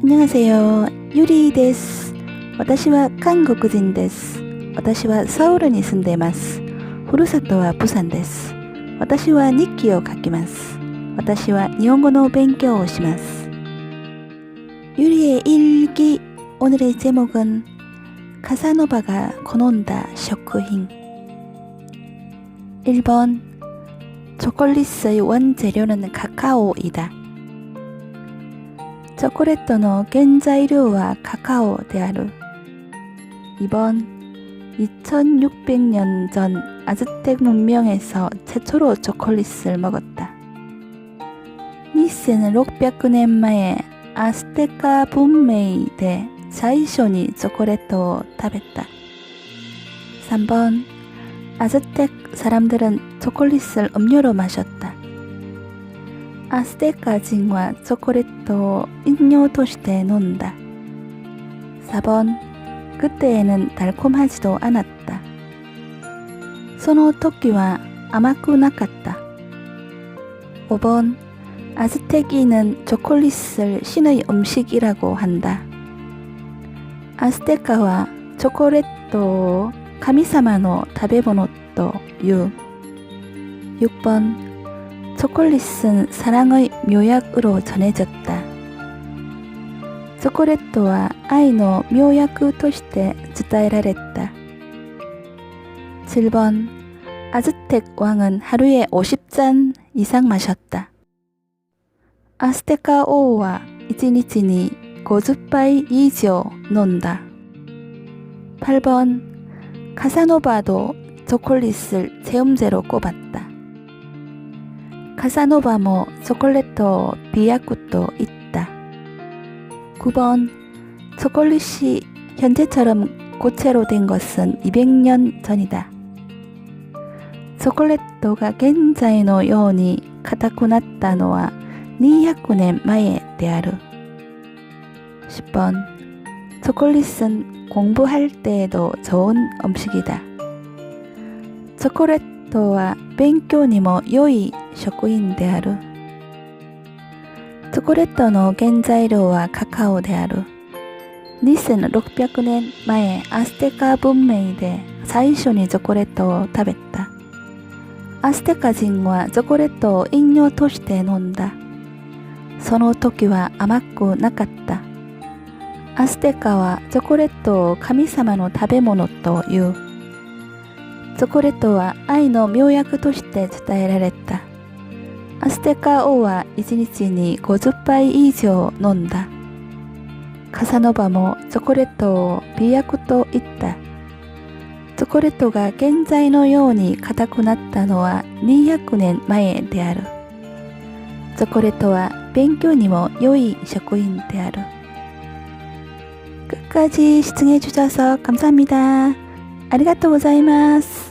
안녕하세요. 유리 데스. 私は韓国人です。私はソウルに住んでいます。ふるさとはプサンです。私は日記を書きます。私は日本語の勉強をします. 유리의 일기 오늘의 제목은 카사노바가 거논다 셔크힝 1번 초콜릿의 원재료는 카카오이다. 초콜릿의 原材料はカカオである. 2번 2600년 전 아즈텍 문명에서 최초로 초콜릿을 먹었다. 니스는 600年前 아스테카 문명에 대最初にチョコレートを食べた. 3번 아즈텍 사람들은 초콜릿을 음료로 마셨다. 아스테카 진과 초콜릿도 음료として飲んだ. 4번 그때에는 달콤하지도 않았다. その時は甘くなかった. 5번 아스테키는 초콜릿을 신의 음식이라고 한다. 아스테카와 초콜릿도 神様の食べ物という. 6번 초콜릿은 사랑의 묘약으로 전해졌다. 초콜릿와愛の 묘약 として伝えられた. 7번 아즈텍 왕은 하루에 50잔 이상 마셨다. 아스테카王は 1日に50杯以上飲んだ. 8번 카사노바도 초콜릿을 체험제로 꼽았다. 카사노바모 초콜릿도 비약국도 있다. 9번 초콜릿이 현재처럼 고체로 된 것은 200년 전이다. 초콜릿가 現在のように硬くなったのは200年前である. 10번 초콜릿은 공부할 때에도 좋은 음식이다. 초콜릿와 勉強にも良い 食品である.チョコレートの原材料はカカオである。2600年前、アステカ文明で最初にチョコレートを食べた。アステカ人はチョコレートを飲料として飲んだ。その時は甘くなかった。アステカはチョコレートを神様の食べ物という。チョコレートは愛の妙薬として伝えられた。アステカ王は1日に50杯以上飲んだ。カサノバもチョコレートを美薬と言った。チョコレートが現在のように硬くなったのは200年前である。チョコレートは勉強にも良い食品である。 끝까지 시청해주셔서 감사합니다. 아리가또 고자이마스.